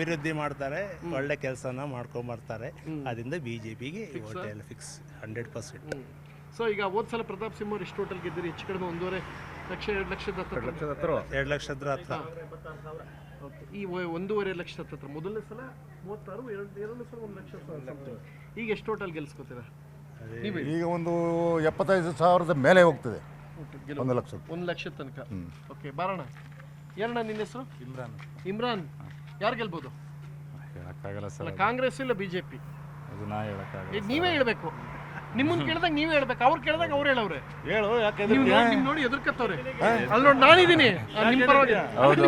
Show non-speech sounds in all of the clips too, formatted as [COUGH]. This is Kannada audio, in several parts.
ಅಭಿವೃದ್ಧಿ ಮಾಡ್ತಾರೆ ಒಳ್ಳೆ ಕೆಲಸನ ಮಾಡ್ಕೊಂಬರ್ತಾರೆ. ಅದರಿಂದ ಬಿ ಜೆ ಪಿಗೆ ಎಲ್ಲ ಫಿಕ್ಸ್ ಹಂಡ್ರೆಡ್ ಪರ್ಸೆಂಟ್ ಸೊ ಈಗ ಹೋದ್ ಸಲ ಪ್ರತಾಪ್ ಸಿಂಹ ಅವರು ಎಷ್ಟು ಟೋಟಲ್ ಗೆದ್ದಿರಿ ಹೆಚ್ಚು ಕಡಿಮೆ ಒಂದೂವರೆ ಲಕ್ಷ ಎರಡು ಲಕ್ಷದ ಹತ್ರ ಎರಡು ಲಕ್ಷದ ಹತ್ರ? ಓಕೆ ಈ ಒಂದೂವರೆ ಲಕ್ಷ ಹತ್ರ ಮೊದಲನೇ ಸಲ ಮೂವತ್ತಾರು ಎರಡು ಎರಡನೇ ಸಲ ಒಂದು ಲಕ್ಷ. ಈಗ ಎಷ್ಟು ಟೋಟಲ್ ಗೆಲ್ಸ್ಕೊತೀರಾ? ಈಗ ಒಂದು ಎಪ್ಪತ್ತೈದು ಸಾವಿರದ ಮೇಲೆ ಹೋಗ್ತದೆ. ಒಂದು ಲಕ್ಷ ಒಂದು ಲಕ್ಷ ತನಕ. ಓಕೆ ಬರೋಣ ಏನಣ್ಣ ನಿನ್ನ ಹೆಸರು? ಇಮ್ರಾನ್. ಇಮ್ರಾನ್. ಯಾರು ಗೆಲ್ಬೋದು? ಹೇಳಕ್ಕಾಗಲ್ಲ ಸರ್ ಅಲ್ಲ ಕಾಂಗ್ರೆಸ್ ಇಲ್ಲ ಬಿಜೆಪಿ? ಅದು ನಾ ಹೇಳಕ್ಕಾಗಲ್ಲ ಈಗ ನೀವೇ ಹೇಳ್ಬೇಕು. ನಿಮ್ಮನ್ನ ಕೇಳಿದಾಗ ನೀವೇ ಹೇಳ್ಬೇಕು. ಅವ್ರು ಕೇಳಿದಾಗ ಅವ್ರು ಹೇಳವ್ರೆ. ಹೇಳು ನೀವು ನೋಡಿ ನಿಮ್ ನೋಡಿ ಎದುರ್ಕತ್ತವ್ರೆ. ಅಲ್ಲಿ ನೋಡಿ ನಾನಿದ್ದೀನಿ. ನಿಮ್ ಪರವಾಗಿ ಹೌದು.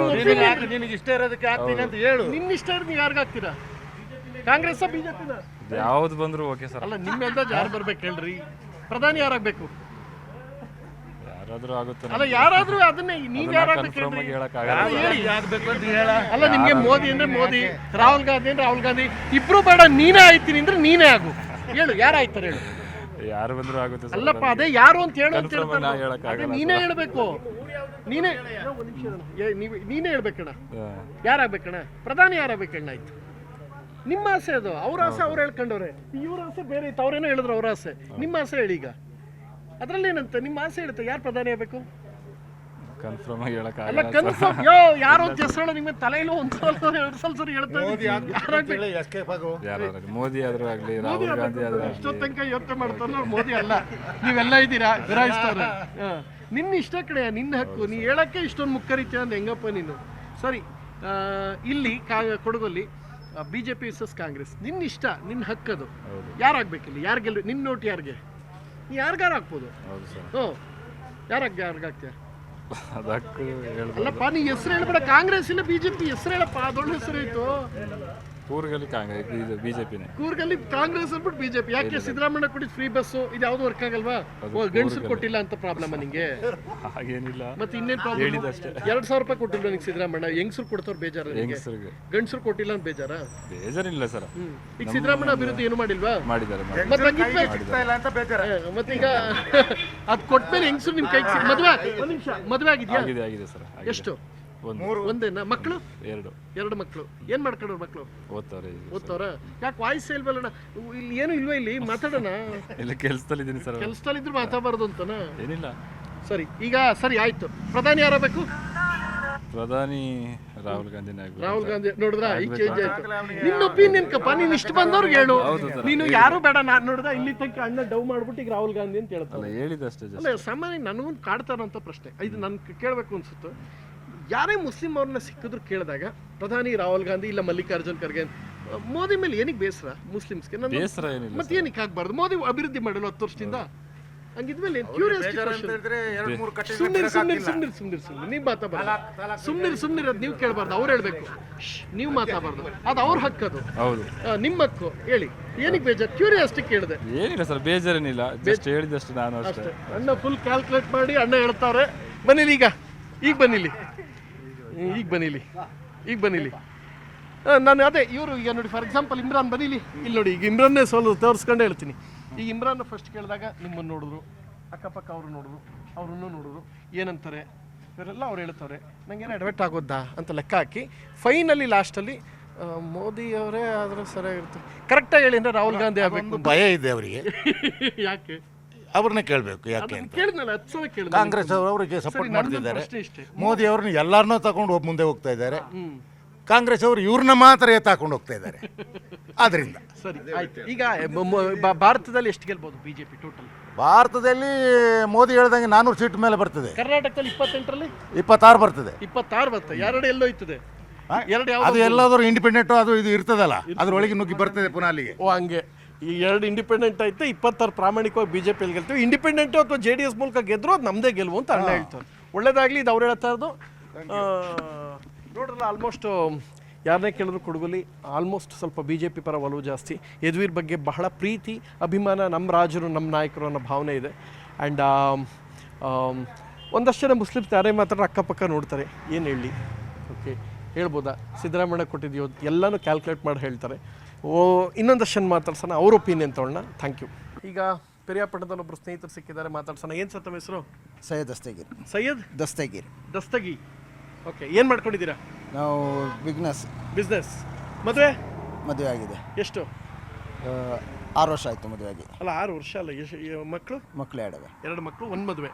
ನಿನಗೆ ಇಷ್ಟ ಇರೋದಕ್ಕೆ ಆಗ್ತೀನಿ ಅಂತ ಹೇಳು. ನಿಮ್ ಇಷ್ಟ ಇರೋದು ನೀವು ಯಾರಿಗೆ ಹಾಕ್ತೀರಾ? ಕಾಂಗ್ರೆಸ್ ಬಿಜೆಪಿ ಯಾವ್ದು ಬಂದ್ರು ಓಕೆ ಸರ್. ಅಲ್ಲ ನಿಮ್ಮ ಅಂದಾಜು ಯಾರು ಬರ್ಬೇಕು ಹೇಳ್ರಿ. ಪ್ರಧಾನಿ ಯಾರಾಗ್ಬೇಕು? ಯಾರಾದ್ರೂ ಆಗುತ್ತೆ ಅಲ್ಲ ಯಾರಾದ್ರೂ ಅದನ್ನೇ ನೀವ್ ಯಾರಾಗ್ಬೇಕು ಹೇಳಿ. ಹೇಳ್ರಿ ಅಂತ ಅಲ್ಲ ನಿಮ್ಗೆ ಮೋದಿ ಅಂದ್ರೆ ಮೋದಿ ರಾಹುಲ್ ಗಾಂಧಿ ಅಂದ್ರೆ ರಾಹುಲ್ ಗಾಂಧಿ. ಇಬ್ರು ಬೇಡ ನೀನೇ ಆಯ್ತೀನಿ ಅಂದ್ರೆ ನೀನೇ ಆಗು. ಹೇಳು ಯಾರು ಆಯ್ತಾರೆ ಹೇಳು. ಯಾರು ಬಂದ್ರು ಆಗುತ್ತೆ ಸರ್ ಅಲ್ಲಪ್ಪ ಅದೇ ಯಾರು ಅಂತ ಹೇಳು ಅಂತ Confirm ನಾ ಹೇಳ್ತಾರೆ ಅದೇ ನೀನೇ ಹೇಳ್ಬೇಕು. ನೀನೇ ಒಂದ್ ನಿಮಿಷ ಇರು. ಏ, ನೀವು ನೀನೇ ಹೇಳ್ಬೇಕಣ್ಣ. ಹಾ. ಯಾರಾಗ್ಬೇಕಣ್ಣ? ಪ್ರಧಾನಿ ಯಾರಾಗ್ಬೇಕಣ್ಣ ಆಯ್ತು? ನಿಮ್ಮ ಆಸೆ ಅದು. ಅವ್ರ ಆಸೆ ಅವ್ರು ಹೇಳ್ಕೊಂಡವ್ರೆ. ಇವ್ರ ಆಸೆ ಬೇರೆ ಇತ್ತು. ಅವ್ರೇನೋ ಹೇಳಿದ್ರು ಅವ್ರ ಆಸೆ. ನಿಮ್ಮ ಆಸೆ ಹೇಳಿ ಈಗ. ಅದ್ರಲ್ಲಿ ಏನಂತ ನಿಮ್ಮ ಆಸೆ ಹೇಳುತ್ತೆ ಯಾರು ಪ್ರಧಾನಿ ಆಗಬೇಕು? ಕನ್ಫರ್ಮ್ ಆಗಿ ಅಲ್ಲ ಹೇಳಕ್ಕಾಗಲ್ಲ ಕನ್ಫರ್ಮ್ ಯೋ ಯಾರೋ ಹೆಸರು ನಿಮ್ಮ ತಲೆಯಲ್ಲೂ ಒಂದ್ ಸಲ ಎರಡು ಸಲ ಸರಿ ಹೇಳ್ತಾ ಎಸ್ಕೇಪ್ ಆಗು. ಮೋದಿ ಆದ್ರೂ ಆಗ್ಲಿ ರಾಹುಲ್ ಗಾಂಧಿ ಆದ್ರೂ ಇಷ್ಟೊತ್ತು ತನಕ ಯೋಚನೆ ಮಾಡ್ತಾರೆ ಮೋದಿ ಅಲ್ಲ. ನೀವೆಲ್ಲ ಇದ್ದೀರಾ? ವಿರಾಯಿಸ್ತಾರೆ ನಿನ್ನ ಇಷ್ಟ ಕಡೆ ನಿನ್ನ ಹಕ್ಕು ನೀ ಹೇಳಕ್ಕೆ ಇಷ್ಟೊಂದು ಮುಕ್ಕರಿತೀಯ ಅಂತ ಹೆಂಗಪ್ಪ ನೀನು? ಸರಿ ಆ, ಇಲ್ಲಿ ಕಾ ಕೊಡಗಲ್ಲಿ B J P versus Congress. ನಿನ್ನ ಇಷ್ಟ ನಿನ್ನ ಹಕ್ಕದು. ಯಾರಾಗ್ಬೇಕಿಲ್ಲ? ಯಾರು ಗೆಲ್ ನಿನ್ನ ನೋಟ್ ಯಾರಿಗೆ? ಯಾರಿಗಾರು ಹಾಕ್ಬೋದು? ಹೌದು ಸರ್. ಹ್ಞೂ ಯಾರಾಗ ಯಾರಿಗಾಗ್ತೀಯ ಅದಕ್ಕೂ ಹೇಳ್ಬೋದು. ಅಲ್ಲಪ್ಪ ನೀ ಹೆಸರು ಹೇಳ್ಬೇಡ. ಕಾಂಗ್ರೆಸ್ ಇಲ್ಲ ಬಿ ಜೆ ಪಿ ಹೆಸರು ಹೇಳಪ್ಪ ದೊಡ್ಡ ಹೆಸರು ಆಯ್ತು ಕೂರ್ಗಲ್ಲಿ ಕಾಂಗ್ರೆಸ್ ಇದು ಬಿಜೆಪಿನೇ. ಕೂರ್ಗಲ್ಲಿ ಕಾಂಗ್ರೆಸ್ ಅಂದ್ಬಿಟ್ಟು ಬಿಜೆಪಿ. ಯಾಕೆ ಸಿದ್ದರಾಮಯ್ಯ ಕೊಟ್ಟಿದ್ದು ಫ್ರೀ ಬಸ್ಸು ಇದು ಯಾವ್ದು ವರ್ಕ್ ಆಗಲ್ವಾ? ಓ ಗಂಡಸರು ಕೊಟ್ಟಿಲ್ಲ ಅಂತ ಪ್ರಾಬ್ಲಮ್ ನಿಂಗೆ? ಹಾಗೇನಿಲ್ಲ. ಮತ್ತೆ ಇನ್ನೇನ್ ಪ್ರಾಬ್ಲಮ್ ಹೇಳಿದಷ್ಟೇ. ಎರಡ್ ಸಾವಿರ ರೂಪಾಯಿ ಕೊಟ್ಟಿಲ್ಲ ನಿಂಗೆ ಸಿದ್ದರಾಮಯ್ಯ. ಹೆಂಗಸರು ಕೊಡ್ತವ್ರು ಬೇಜಾರ ಹೆಂಗಸರಿಗೆ? ಗಂಡಸರು ಕೊಟ್ಟಿಲ್ಲ ಅಂತ ಬೇಜಾರ? ಬೇಜಾರಿಲ್ಲ ಸರ್. ಈಗ ಸಿದ್ದರಾಮಯ್ಯ ಅಭಿವೃದ್ಧಿ ಏನು ಮಾಡಿಲ್ವಾ? ಮಾಡಿದ್ದಾರೆ ಮಾಡಿ ಮತ್ತೆ ಹಂಗಿದ್ಮೇಲೆ- ಸಿಗ್ತಾ ಇಲ್ಲ ಅಂತ ಬೇಜಾರ. ಏ, ಮತ್ತೀಗ ಅದ್ ಕೊಟ್ಮೇಲೆ ಹೆಂಗಸರು ನಿಮ್ ಕೈಗೆ ಸಿಗ್- ಮದ್ವೆ ಒಂದ್ ನಿಮಿಷ. ಮದ್ವೆ ಆಗಿದ್ಯಾ? ಆಗಿದೆ ಆಗಿದೆ ಸರ್. ಎಷ್ಟು? ಒಂದು. ಒಂದೇನಾ ಮಕ್ಕಳು? ಎರಡು. ಎರಡು ಮಕ್ಕಳು. ಏನ್ ಮಾಡ್ಕೊಂಡ್ರು ಮಕ್ಕಳು? ಓದ್ತಾವ್ರೆ ಈಗ. ಓದ್ತವ್ರ? ಯಾಕೆ ವಾಯ್ಸ್ ಇಲ್ವಲ್ಲಣ್ಣ ಇಲ್ಲಿ ಏನು ಇಲ್ವಾ ಇಲ್ಲಿ? ಮಾತಾಡೋಣ. [LAUGHS] ಇಲ್ಲ ಕೆಲ್ಸದಲ್ಲಿ ಇದ್ದೀನಿ ಸರ್. ಕೆಲ್ಸದಲ್ಲಿದ್ರು ಮಾತಾಡಬಾರ್ದು ಅಂತನಾ? ಏನಿಲ್ಲ. ಸರಿ ಈಗ ಸರಿ ಆಯ್ತು. ಪ್ರಧಾನಿ ಯಾರಾಗಬೇಕು ಪ್ರಧಾನಿ ರಾಹುಲ್ ಗಾಂಧಿನೇ ಆಗ್ಬೇಕು ರಾಹುಲ್ ಗಾಂಧಿ. ನೋಡಿದ್ರ? ಈಗ ಚೇಂಜ್ ಆಯ್ತು. ನಿನ್ನ ಒಪಿನಿಯನ್ ಕಪ್ಪ ನೀನ್ ಇಷ್ಟ ಬಂದವ್ರಿಗೆ ಹೇಳು. ನೀನು ಯಾರು ಬೇಡ ನಾನು ನೋಡಿದ ಇಲ್ಲಿ ತನಕ ಅಣ್ಣ ಡವ್ ಮಾಡ್ಬಿಟ್ಟು ಈಗ ರಾಹುಲ್ ಗಾಂಧಿ ಅಂತ ಹೇಳ್ತಾರೆ. ಹೇಳಿದ ಅಷ್ಟೇ ಅಲ್ಲ ಸಾಮಾನ್ಯ ನನಗೊಂದು ಕಾಡ್ತಾರಂತ ಪ್ರಶ್ನೆ. ಇದು ನನ್ ಕೇಳಬೇಕು ಅನ್ಸುತ್ತೆ. ಯಾರೇ ಮುಸ್ಲಿಂ ಅವ್ರನ್ನ ಸಿಕ್ಕಿದ್ರು ಕೇಳಿದಾಗ ಪ್ರಧಾನಿ ರಾಹುಲ್ ಗಾಂಧಿ ಇಲ್ಲ ಮಲ್ಲಿಕಾರ್ಜುನ್ ಖರ್ಗೆ ಮೋದಿ ಮೇಲೆ ಏನಕ್ಕೆ ಬೇಸರ ಮುಸ್ಲಿಮ್ಸ್ಗೆ? ನನ್ನ ಬೇಸರ ಏನಿಲ್ಲ ಮತ್ತೆ ಏನಕ್ಕೆ ಆಗ್ಬಾರ್ದು? ಮೋದಿ ಅಭಿವೃದ್ಧಿ ಮಾಡಲು ಹತ್ತು ವರ್ಷದಿಂದ ಹಂಗಿದ್ಮೇಲೆ ಕ್ಯೂರಿಯಸ್ ಸುಮ್ನಿರ್ ಸುಮ್ನಿರ್ ಸುಮ್ನಿರ್ ಸುಮ್ನಿರ್ ಸುಮ್ನಿರ್. ನೀವು ಮಾತಾಡಬಾರ್ದು ಸುಮ್ನಿರ್ ಸುಮ್ನಿರ್ ಅದು ನೀವು ಕೇಳಬಾರ್ದು. ಅವ್ರು ಹೇಳ್ಬೇಕು. ನೀವು ಮಾತಾಡಬಾರ್ದು. ಅದು ಅವ್ರ ಹಕ್ಕದು ಹೌದು. ಆ, ನಿಮ್ಮ ಹಕ್ಕು. ಹೇಳಿ. ಏನಕ್ಕೆ ಬೇಜಾರು? ಕ್ಯೂರಿಯಾಸಿಟಿ ಕೇಳಿದೆ. ಏನಿಲ್ಲ ಸರ್ ಬೇಜಾರೇನಿಲ್ಲ. ಜಸ್ಟ್ ಹೇಳಿದಷ್ಟು ನಾನು ಅಷ್ಟೇ. ಅಷ್ಟೇ. ಅಣ್ಣ ಫುಲ್ ಕ್ಯಾಲ್ಕುಲೇಟ್ ಮಾಡಿ ಅಣ್ಣ ಹೇಳ್ತಾರೆ. ಮನೇಲಿ ಈಗ. ಈಗ ಬನ್ನಿಲಿ. ಈಗ ಬನ್ನಿಲಿ. ಈಗ ಬನ್ನಿಲಿ. ನಾನು ಅದೇ ಇವರು ಈಗ ನೋಡಿ ಫಾರ್ ಎಕ್ಸಾಂಪಲ್ ಇಮ್ರಾನ್ ಬನ್ನಿಲಿ. ಇಲ್ಲಿ ನೋಡಿ ಈಗ ಇಮ್ರಾನ್ನೇ ಸೋಲು ತೋರಿಸ್ಕೊಂಡೇ ಹೇಳ್ತೀನಿ. ಈಗ ಇಮ್ರಾನ್ ಫಸ್ಟ್ ಕೇಳಿದಾಗ ನಿಮ್ಮನ್ನು ನೋಡಿದ್ರು ಅಕ್ಕಪಕ್ಕ ಅವರು ನೋಡಿದ್ರು ಅವ್ರನ್ನೂ ನೋಡಿದ್ರು. ಏನಂತಾರೆ? ಇವರೆಲ್ಲ ಅವ್ರು ಹೇಳ್ತಾರೆ ನಂಗೇನು ಅಡ್ವೆಟ್ ಆಗೋದಾ ಅಂತ ಲೆಕ್ಕ ಹಾಕಿ ಫೈನಲಿ ಲಾಸ್ಟಲ್ಲಿ ಮೋದಿ ಅವರೇ ಆದರೂ ಸರಿಯಾಗಿರುತ್ತೆ. ಕರೆಕ್ಟಾಗಿ ಹೇಳಿ ಅಂದರೆ ರಾಹುಲ್ ಗಾಂಧಿ ಆಗಬೇಕು ಭಯ ಇದೆ ಅವರಿಗೆ. [LAUGHS] ಯಾಕೆ? ಅವ್ರನ್ನೇ ಕೇಳಬೇಕು ಯಾಕೆ ಅಂತ. ಕೇಳಿದ್ನಲ್ಲ ಹತ್ತು ಸಲ ಕೇಳಿದ ಕಾಂಗ್ರೆಸ್ ಅವರು ಅವರಿಗೆ ಸಪೋರ್ಟ್ ಮಾಡ್ತಿದ್ದಾರೆ. ಪ್ರಶ್ನೆ ಇಷ್ಟೇ. ಮೋದಿ ಅವ್ರನ್ನ ಎಲ್ಲರನ್ನೂ ತಗೊಂಡು ಹೋಗಿ ಮುಂದೆ ಹೋಗ್ತಾ ಇದ್ದಾರೆ. ಕಾಂಗ್ರೆಸ್ ಅವರು ಇವ್ರನ್ನ ಮಾತ್ರ ಎತ್ತಾಕೊಂಡು ಹೋಗ್ತಾ ಇದ್ದಾರೆ. ಆದ್ರಿಂದ. ಸರಿ ಆಯ್ತು. ಈಗ ಬ- ಮ- ಬ- ಭಾರತದಲ್ಲಿ ಎಷ್ಟು ಗೆಲ್ಬಹುದು ಬಿಜೆಪಿ ಟೋಟಲ್ ಭಾರತದಲ್ಲಿ ಮೋದಿ ಹೇಳ್ದಂಗೆ ನಾನೂರು ಸೀಟ್ ಮೇಲೆ ಬರ್ತದೆ. ಕರ್ನಾಟಕದಲ್ಲಿ ಇಪ್ಪತ್ತೆಂಟರಲ್ಲಿ? ಇಪ್ಪತ್ತಾರು ಬರ್ತದೆ. ಇಪ್ಪತ್ತಾರು ಬರ್ತದೆ. ಎರಡು ಎಲ್ಲೋ ಇತ್ತದೆ ಆ? ಎರಡು ಅದು ಎಲ್ಲಾದರೂ ಇಂಡಿಪೆಂಡೆಂಟ್ ಅದು ಇದು ಇರ್ತದಲ್ಲ. ಅದ್ರೊಳಗೆ ನುಗ್ಗಿ ಬರ್ತದೆ ಪುನಃ ಅಲ್ಲಿಗೆ. ಓ ಹಂಗೆ. ಈ ಎರಡು ಇಂಡಿಪೆಂಡೆಂಟ್ ಐತೆ ಇಪ್ಪತ್ತಾರು ಪ್ರಾಮಾಣಿಕವಾಗಿ ಬಿಜೆಪಿಯಲ್ಲಿ ಗೆಲ್ತೀವಿ. ಇಂಡಿಪೆಂಡೆಂಟ್ ಅಥವಾ ಜೆ ಡಿ ಎಸ್ ಮೂಲಕ ಗೆದ್ರು ಅದು ನಮ್ಮದೇ ಗೆಲುವು ಅಂತ ಅಣ್ಣ ಹೇಳ್ತಾರೆ. ಒಳ್ಳೇದಾಗ್ಲಿ ಇದು ಅವ್ರು ಹೇಳ್ತಾ ಇರೋದು. ನೋಡ್ರಲ್ಲ ಆಲ್ಮೋಸ್ಟ್ ಯಾರನ್ನೇ ಕೇಳಿದ್ರು ಕೊಡಗಲಿ ಆಲ್ಮೋಸ್ಟ್ ಸ್ವಲ್ಪ ಬಿ ಜೆ ಪಿ ಪರ ಒಲವು ಜಾಸ್ತಿ. ಯದುವೀರ್ ಬಗ್ಗೆ ಬಹಳ ಪ್ರೀತಿ ಅಭಿಮಾನ ನಮ್ಮ ರಾಜರು ನಮ್ಮ ನಾಯಕರು ಅನ್ನೋ ಭಾವನೆ ಇದೆ. ಆ್ಯಂಡ್ ಒಂದಷ್ಟು ಜನ ಮುಸ್ಲಿಮ್ಸ್ ಯಾರೇ ಮಾತ್ರ ಅಕ್ಕಪಕ್ಕ ನೋಡ್ತಾರೆ. ಏನು ಹೇಳಿ? ಓಕೆ ಹೇಳ್ಬೋದಾ? ಸಿದ್ದರಾಮಯ್ಯ ಕೊಟ್ಟಿದ್ಯೋ? ಎಲ್ಲನೂ ಕ್ಯಾಲ್ಕುಲೇಟ್ ಮಾಡಿ ಹೇಳ್ತಾರೆ. ಓ ಇನ್ನೊಂದಷ್ಟು ಜನ ಮಾತಾಡ್ಸೋಣ ಅವ್ರ ಒಪಿನಿಯನ್ ತೊಗೊಳ್ಳೋಣ. ಥ್ಯಾಂಕ್ ಯು ಈಗ ಪೆರಿಯಾಪಟ್ಟಣದಲ್ಲಿ ಒಬ್ಬರು ಸ್ನೇಹಿತರು ಸಿಕ್ಕಿದ್ದಾರೆ ಮಾತಾಡ್ಸೋಣ. ಏನು ಸರ್ ತಮ್ಮ ಹೆಸರು? ಸೈಯದ್ ದಸ್ತಗಿರಿ. ಸೈಯದ್? ದಸ್ತಗಿರಿ. ದಸ್ತಗಿ. ಓಕೆ ಏನು ಮಾಡ್ಕೊಂಡಿದ್ದೀರಾ? ನಾವು ಬಿಗ್ನೆಸ್ ಬಿಸ್ನೆಸ್ ಮದುವೆ? ಮದುವೆ ಆಗಿದೆ. ಎಷ್ಟು? ಆ, ಆರು ವರ್ಷ ಆಯಿತು ಮದುವೆ ಆಗಿ. ಅಲ್ಲ ಆರು ವರ್ಷ ಅಲ್ಲ ಎಷ್ಟು ಮಕ್ಕಳು ಮಕ್ಕಳು ಎರಡವೆ. ಎರಡು ಮಕ್ಕಳು ಒಂದು ಮದುವೆ.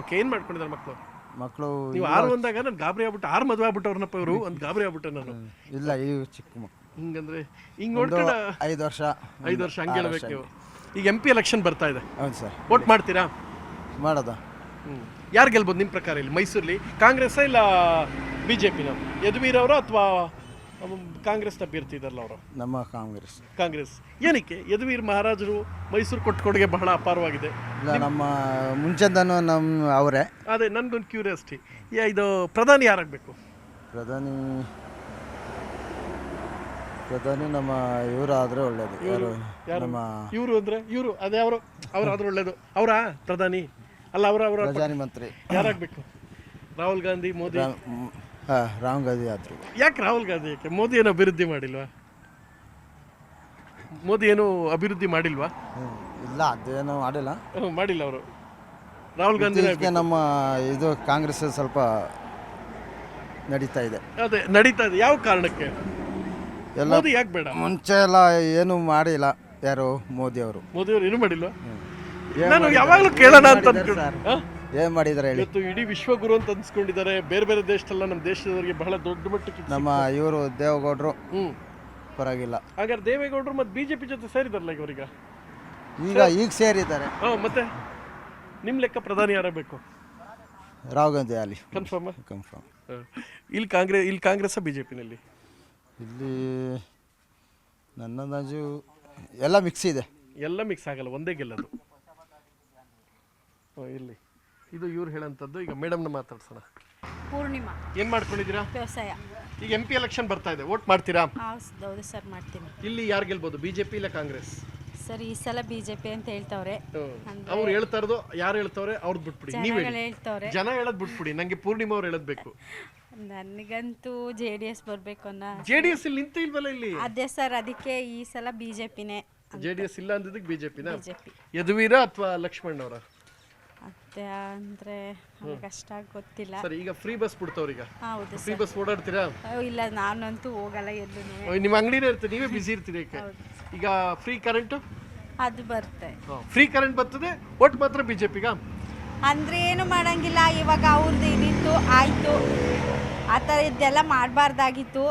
ಓಕೆ ಏನು ಮಾಡ್ಕೊಂಡಿದ್ದಾರೆ ಮಕ್ಕಳು ಮಕ್ಕಳು ನೀವು ಆರು ಬಂದಾಗ ನಾನು ಗಾಬರಿ ಆಗ್ಬಿಟ್ಟು ಆರು ಮದುವೆ ಆಗ್ಬಿಟ್ಟವ್ರನ್ನಪ್ಪ ಇವರು ಒಂದು ಗಾಬರಿ ಆಗ್ಬಿಟ್ಟೆ ನಾನು. ಇಲ್ಲ ಈ ಚಿಕ್ಕ ಮಕ್ಕಳು ಹಿಂಗಂದ್ರೆ ಹಿಂಗೆ ನೋಡ್ಕೊಂಡು ಐದು ವರ್ಷ ಐದು ವರ್ಷ ಹಂಗೆ ಹೇಳ್ಬೇಕು ನೀವು. ಈಗ ಎಂ ಪಿ ಎಲೆಕ್ಷನ್ ಬರ್ತಾ ಇದೆ. ಹೌದು ಸರ್. ವೋಟ್ ಮಾಡ್ತೀರಾ? ಮಾಡೋದು. ಯಾರು ಗೆಲ್ಬೋದು ನಿಮ್ಮ ಪ್ರಕಾರ ಇಲ್ಲಿ? ಮೈಸೂರಲ್ಲಿ? ಕಾಂಗ್ರೆಸ್ ಇಲ್ಲ ಬಿ ಜೆ ಪಿನ ಯದುವೀರ್ ಅವರು ಅಥವಾ ಕಾಂಗ್ರೆಸ್ ಅಭ್ಯರ್ಥಿ ಇದಾರಲ್ಲ ಅವರು? ನಮ್ಮ ಕಾಂಗ್ರೆಸ್. ಕಾಂಗ್ರೆಸ್. ಏನಕ್ಕೆ? ಯದುವೀರ್ ಮಹಾರಾಜರು ಮೈಸೂರು ಕೊಟ್ಟ ಕೊಡುಗೆ ಬಹಳ ಅಪಾರವಾಗಿದೆ. ಇಲ್ಲ ನಮ್ಮ ಮುಂಚೆದನು ನಮ್ಮ ಅವರೇ. ಅದೇ ನನ್ಗೊಂದು ಕ್ಯೂರಿಯಾಸಿಟಿ ಇದು ಪ್ರಧಾನಿ ಯಾರಾಗಬೇಕು? ಪ್ರಧಾನಿ ಪ್ರಧಾನಿ ನಮ್ಮ ಇವರು ಆದ್ರೆ ಒಳ್ಳೇದು. ಯಾರು ನಮ್ಮ ಇವರು ಅಂದ್ರೆ ಇವರು ಅದೇ ಅವರು ಅವ್ರು ಆದ್ರೆ ಒಳ್ಳೇದು. ಅವರಾ ಪ್ರಧಾನಿ? ಅಲ್ಲ ಅವರ ಅವರ ಪ್ರಧಾನಿ ಮಂತ್ರಿ. ಯಾರಾಗಬೇಕು? ರಾಹುಲ್ ಗಾಂಧಿ ಮೋದಿ? ರಾಹುಲ್ ಹಾಂ ಗಾಂಧಿ ಆದ್ರು. ಯಾಕೆ ರಾಹುಲ್ ಗಾಂಧಿ ಯಾಕೆ? ಮೋದಿ ಏನು ಅಭಿವೃದ್ಧಿ ಮಾಡಿಲ್ವಾ? ಮೋದಿ ಏನು ಅಭಿವೃದ್ಧಿ ಮಾಡಿಲ್ವಾ? ಇಲ್ಲ ಅದೇನು ಮಾಡಿಲ್ಲ. ಹ್ಮ್, ಮಾಡಿಲ್ಲ ಅವರು. ರಾಹುಲ್ ಗಾಂಧಿ ಇತ್ತೀಚೆಗೆ ನಮ್ಮ ಇದು ಕಾಂಗ್ರೆಸ್ ಸ್ವಲ್ಪ ನಡೀತಾ ಇದೆ. ಅದೇ ನಡೀತಾ ಇದೆ. ಯಾವ ಕಾರಣಕ್ಕೆ? ಎಲ್ಲ ಮೋದಿ ಯಾಕೆ ಬೇಡ? ಮುಂಚೆ ಎಲ್ಲ ಏನು ಮಾಡಿಲ್ಲ ಯಾರು? ಮೋದಿ ಅವರು. ಮೋದಿ ಅವರು ಏನು ಮಾಡಿಲ್ಲ ನಾನು ಯಾವಾಗಲೂ ಕೇಳೋಣ ಅಂತ ಅನ್ಕೊಂಡು ಹಾ? ಏನು ಮಾಡಿದ್ದಾರೆ ಹೇಳಿ? ಇವತ್ತು ಇಡೀ ವಿಶ್ವಗುರು ಅಂತ ಅನ್ಸ್ಕೊಂಡಿದ್ದಾರೆ. ಬೇರೆ ಬೇರೆ ದೇಶದಲ್ಲ ನಮ್ಮ ದೇಶದವರಿಗೆ ಬಹಳ ದೊಡ್ಡ ಮಟ್ಟಕ್ಕೆ ನಮ್ಮ ಇವರು ದೇವೇಗೌಡರು. ಹ್ಮ್. ಪರವಾಗಿಲ್ಲ. ಹಾಗಾದ್ರೆ ದೇವೇಗೌಡರು ಮತ್ತೆ ಬಿಜೆಪಿ ಜೊತೆ ಸೇರಿದಾರಲ್ಲ ಈಗ ಅವರೀಗ? ಈಗ ಈಗ ಸೇರಿದ್ದಾರೆ. ಹಾ ಮತ್ತೆ? ನಿಮ್ ಲೆಕ್ಕ ಪ್ರಧಾನಿ ಯಾರಬೇಕು ರಾಹುಲ್ ಗಾಂಧಿ ಅಲ್ಲಿ ಕನ್ಫರ್ಮ್ ಕನ್ಫರ್ಮ್ ಇಲ್ಲಿ ಕಾಂಗ್ರೆಸ್ ಇಲ್ಲಿ ಕಾಂಗ್ರೆಸ್ ಬಿಜೆಪಿನಲ್ಲಿ? ಇಲ್ಲಿ ನನ್ನ ಅಂದಾಜು ಎಲ್ಲ ಮಿಕ್ಸ್ ಇದೆ. ಎಲ್ಲ ಮಿಕ್ಸ್ ಆಗಲ್ಲ ಒಂದೇ ಗೆಲ್ಲದು ಓ, ಇಲ್ಲಿ. ಇದು ಇವ್ರು ಹೇಳಂತದ್ದು ಈಗ ಮೇಡಮ್ನ ಮಾತಾಡ್ಸೋಣ. ಪೂರ್ಣಿಮಾ. ಏನ್ ಮಾಡ್ಕೊಂಡಿದ್ದೀರಾ? ವ್ಯವಸಾಯ. ಈಗ ಎಂ ಪಿ ಎಲೆಕ್ಷನ್ ಬರ್ತಾ ಇದೆ ವೋಟ್ ಮಾಡ್ತೀರಾ? ಹೌದು ಸರ್ ಮಾಡ್ತೀನಿ. ಇಲ್ಲಿ ಯಾರು ಗೆಲ್ಬಹುದು ಬಿಜೆಪಿ ಇಲ್ಲ ಕಾಂಗ್ರೆಸ್? ಸರ್ ಈ ಸಲ ಬಿ ಜೆ ಪಿ ಅಂತ ಹೇಳ್ತಾವ್ರೆ. ಅವ್ರು ಹೇಳ್ತಾ ಇರೋದು ಯಾರು ಹೇಳ್ತಾವ್ರೆ ಅವ್ರದ್ದು ಬಿಟ್ಬಿಡಿ ನೀವು ಜನಗಳು ಹೇಳ್ತವ್ರೆ. ಜನ ಹೇಳೋದ್ ಬಿಟ್ಬಿಡಿ ನಂಗೆ ಪೂರ್ಣಿಮಾ ಅವ್ರು ಹೇಳೋದ್ ಬೇಕು. ನನಗಂತೂ ಜೆ ಡಿ ಎಸ್ ಬರಬೇಕು ಅನ್ನೋ ಜೆ ಡಿ ಎಸ್ ಇಲ್ಲಿ ನಿಂತ ಇಲ್ವಲ್ಲ ಇಲ್ಲಿ? ಅದೇ ಸರ್ ಅದಕ್ಕೆ ಈ ಸಲ ಬಿ ಜೆ ಪಿನೇ ಜೆ ಡಿ ಎಸ್ ಇಲ್ಲ ಅಂದಿದ್ದಕ್ಕೆ ಬಿಜೆಪಿನ ಯದುವೀರ ಅಥವಾ ಲಕ್ಷ್ಮಣ್ ಅವರ? ಅದೇ ಅಂದರೆ ನನಗೆ ಅಷ್ಟಾಗಿ ಗೊತ್ತಿಲ್ಲ. ಸರಿ ಈಗ ಫ್ರೀ ಬಸ್ ಬಿಡ್ತಾವ್ರೀಗ ಹೌದು ಫ್ರೀ ಬಸ್ ಓಡಾಡ್ತೀರಾ? ಅಯ್ಯೋ, ಇಲ್ಲ ನಾನಂತೂ ಹೋಗಲ್ಲ ಎಲ್ಲೂ ನಿಮ್ಮ ಅಂಗಡಿನೇ ಇರ್ತೀರಿ ನೀವೇ ಬಿಸಿ ಇರ್ತೀರಿ ಈಗ. ಈಗ ಫ್ರೀ ಕರೆಂಟ್ ಅದು ಬರುತ್ತೆ. ಫ್ರೀ ಕರೆಂಟ್ ಬರ್ತದೆ ಒಟ್ಟು ಮಾತ್ರ ಬಿಜೆಪಿಗ ಅಂದ್ರೆ ಏನು ಮಾಡಂಗಿಲ್ಲ ಇವಾಗ ಅವ್ರದ್ದು ಇದಿತ್ತು ಆಯಿತು. ಆ ಥರ ಇದೆಲ್ಲ ಮಾಡಬಾರ್ದಾಗಿತ್ತು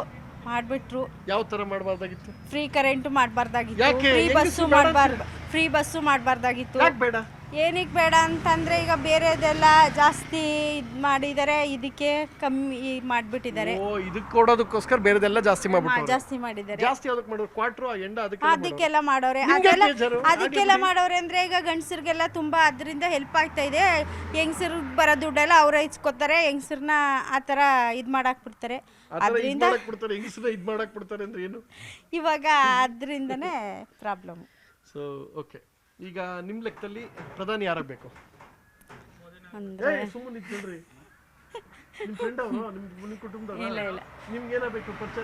ಮಾಡಿಬಿಟ್ರು. ಯಾವ ತರ ಮಾಡಬಾರ್ದಾಗಿತ್ತು? Free current ಮಾಡಬಾರ್ದಾಗಿತ್ತು. ಯಾಕೆ? ಫ್ರೀ ಹೆಂಗಸ್ರು ಬಸ್ಸು ಬೇಡ ಮಾಡಬಾರ್ದು ಫ್ರೀ ಬಸ್ಸು ಮಾಡಬಾರ್ದಾಗಿತ್ತು. ಯಾಕೆ ಬೇಡ? ಏನಕ್ಕೆ ಬೇಡ ಅಂತಂದ್ರೆ ಈಗ ಬೇರೆದೆಲ್ಲ ಜಾಸ್ತಿ ಇದು ಮಾಡಿದ್ದಾರೆ ಇದಕ್ಕೆ ಕಮ್ಮಿ ಮಾಡಿಬಿಟ್ಟಿದ್ದಾರೆ. ಓ ಇದಕ್ಕೆ ಕೊಡೋದಕ್ಕೋಸ್ಕರ ಬೇರೆದೆಲ್ಲ ಜಾಸ್ತಿ ಮಾಡ್ಬಿಟ್ಟು ಜಾಸ್ತಿ ಮಾಡಿದ್ದಾರೆ. ಜಾಸ್ತಿ ಅದಕ್ಕೆ ಮಾಡೋರು? ಕ್ವಾರ್ಟ್ರು ಎಂಡ ಅದಕ್ಕೆ ಅದಕ್ಕೆಲ್ಲ ಮಾಡೋರೆ. ಅದೆಲ್ಲ ಅದಕ್ಕೆಲ್ಲ ಮಾಡೋರೆ ಅಂದ್ರೆ ಈಗ ಗಂಡಸರಿಗೆಲ್ಲ ತುಂಬ ಅದರಿಂದ ಹೆಲ್ಪ್ ಆಗ್ತಾ ಇದೆ. ಹೆಂಗಸರಿಗೆ ಬರೋ ದುಡ್ಡೆಲ್ಲ ಅವರೇ ಇಸ್ಕೊತಾರೆ. ಹೆಂಗಸರನ್ನ ಆ ಥರ ಇದು ಮಾಡಾಕ್ ಬಿಡ್ತಾರೆ ಆ ಥರ ಇದ್ ಅದರಿಂದ ಹೆಂಗಸರ ಇದ್ ಮಾಡಕ್ ಬಿಡ್ತಾರೆ ಅಂದ್ರೆ ಏನು? ಇವಾಗ ಅದರಿಂದನೇ ಪ್ರಾಬ್ಲಮ್ ಸೊ ಓಕೆ ಈಗ ನಿಮ್ ಲೆಕ್ಕದಲ್ಲಿ ಪ್ರಧಾನಿ ಯಾರಾಗಬೇಕು ಅಂದ್ರೆ ಸುಮ್ಮನೆ ನಿಂತ್ಕೊಳ್ರಿ ನಿಮ್ ಫ್ರೆಂಡ್ ಅವರು ನಿಮ್ ನಿಮ್ ಕುಟುಂಬದವ್ರ. ಇಲ್ಲ ಇಲ್ಲ. ನಿಮ್ಗೆ ಏನಾಗಬೇಕು ಪರಿಚಯ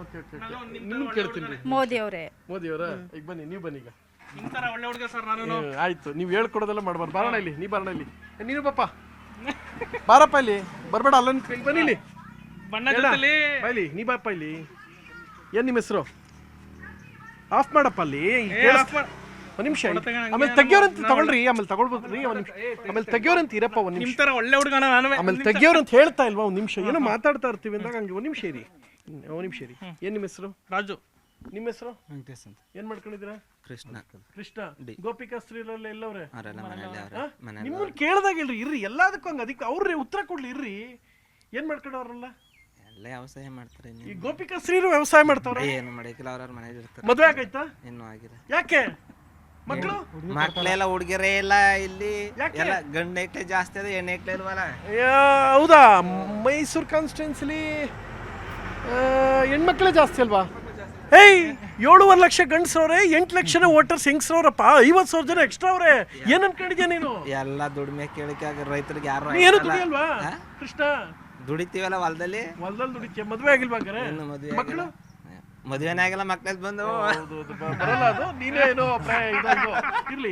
ಓಕೆ ಓಕೆ ನಿಮ್ಗೆ ಕೇಳ್ತೀನಿ ಮೋದಿ ಅವರೇ. ಮೋದಿ ಅವರ? ಈಗ ಬನ್ನಿ ನೀವು ಬನ್ನಿ ಈಗ. ಹ್ಮ್, ಆಯ್ತು. ನೀವು ಹೇಳ್ಕೊಡೋದೆಲ್ಲ ಮಾಡ್ಬಾರ್ದು. ಬಾರಣ ಇಲ್ಲಿ ನೀ ಬಾರಣ ಇಲ್ಲಿ. ಏ, ನೀನು ಪಾಪ ಬಾರಪ್ಪ ಇಲ್ಲಿ. ಬರ್ಬೇಡ ಅಲ್ಲ ಬನ್ನಿ ಇಲ್ಲಿ. ಬಣ್ಣ ಬಾ ಇಲ್ಲಿ ನೀ ಬಾಪ ಇಲ್ಲಿ. ಏನ್ ನಿಮ್ಮ ಹೆಸರು? ಆಫ್ ಮಾಡಪ್ಪ ಅಲ್ಲಿ. ಒಂದ್ ನಿಮಿಷ ಆಮೇಲೆ ತೆಗಿಯೋರಂತ ತಗೊಳ್ರಿ. ಆಮೇಲೆ ತಗೊಳ್ಬೋದ್ರಿ ಒಂದ್ ನಿಮಿಷ. ಆಮೇಲೆ ತೆಗಿಯೋರಂತ ಇರಪ್ಪ ಒಂದ್ ನಿಮಿಷ. ತರ ಒಳ್ಳೆ ಹುಡುಗನ ನಾನು ಆಮೇಲೆ ತೆಗಿಯೋರಂತ ಹೇಳ್ತಾ ಇಲ್ವಾ ಒಂದ್ ನಿಮಿಷ? ಏನೋ ಮಾತಾಡ್ತಾ ಇರ್ತೀವಿ ಅಂದಾಗ ಹಂಗೆ ಒಂದ್ ನಿಮಿಷ ಇರಿ. ಒಂದ್ ನಿಮಿಷ ಇರಿ. ಏನ್ ನಿಮ್ಮ ಹೆಸರು? ರಾಜು. ನಿಮ್ಮ ಹೆಸರು? ವೆಂಕಟೇಶ್ ಅಂತ. ಏನ್ ಮಾಡ್ಕೊಂಡಿದ್ದೀರಾ? ಕೃಷ್ಣ. ಕೃಷ್ಣ. ಗೋಪಿಕಾ ಸ್ತ್ರೀಲೆಲ್ಲ ಎಲ್ಲವ್ರೆ? ನಿಮ್ಮನ್ನ ಕೇಳ್ದಾಗ ಇಲ್ರಿ. ಇರ್ರಿ. ಎಲ್ಲದಕ್ಕೂ ಹಂಗ. ಅದಕ್ಕೆ ಅವ್ರಿ ಉತ್ತರ ಕೊಡ್ಲಿ. ಇರ್ರಿ. ಏನ್ ಮಾಡ್ಕೊಂಡವ್ರಲ್ಲ? ಎಲ್ಲ ವ್ಯವಸಾಯ ಮಾಡ್ತಾರೆ ಈ ಇನ್ನೇನು ಗೋಪಿಕಾ ಶ್ರೀರು ವ್ಯವಸಾಯ ಮಾಡ್ತಾವ್ರೆ? ಏನು ಮಾಡಕ್ಕಿಲ್ಲ ಅವ್ರವ್ರ ಮನೇಲಿ ಇರ್ತಾರೆ. ಮದ್ವೆ ಆಗೈತಾ ಇನ್ನೂ ಆಗಿಲ್ಲ. ಯಾಕೆ? ಮಕ್ಕಳು ಮಕ್ಳೆಲ್ಲ ಹುಡುಗಿರೇ ಇಲ್ಲ ಇಲ್ಲಿ. ಯಾಕೆ? ಎಲ್ಲ ಗಂಡ ಹೆಕ್ಲೆ ಜಾಸ್ತಿ ಅದ ಹೆಣ್ಣು ಐಕ್ಲೆ ಇಲ್ವಲ್ಲ? ಹೌದಾ? ಮೈಸೂರು ಕಾನ್ಸ್ಟಿಟ್ಯೂನ್ಸಿಲಿ ಹೆಣ್ಮಕ್ಳೇ ಜಾಸ್ತಿ ಅಲ್ವಾ? ಏಯ್ ಏಳುವರೆ ಲಕ್ಷ ಗಂಡಸ್ರವ್ರೆ ಎಂಟು ಲಕ್ಷ ವೋಟರ್ಸ್ ಹೆಂಗಸ್ರವ್ರಪ್ಪ ಐವತ್ತು ಸಾವಿರ ಜನ ಎಕ್ಸ್ಟ್ರಾ ಅವ್ರೆ. ಏನ್ ಅನ್ಕೊಂಡಿದ್ಯಾ ನೀನು? ಎಲ್ಲ ದುಡಿಮೆ ಕೇಳಿಕೆ ರೈತರಿಗೆ ಯಾರು ನೀ ಏನು. ದುಡಿಯಲ್ವಾ? ಕೃಷ್ಣ? ದುಡಿತೀವಲ್ಲ ಹೊಲದಲ್ಲಿ? ಹೊಲದಲ್ಲಿ ದುಡಿತ್ಯ ಮದ್ವೆ ಆಗಿಲ್ವಾ ಹಂಗಾರೆ ಇನ್ನು ಮದುವೆ ಮಕ್ಕಳು ಮದುವೆನೇ ಆಗಿಲ್ಲ ಮಕ್ಕಳ ಬಂದು. ಹೌದು ಹೌದು, ಬ- ಬರಲ್ಲ ಅದು. ನೀನೇ ಏನೋ ಇದೊಂದು. ಇರ್ಲಿ.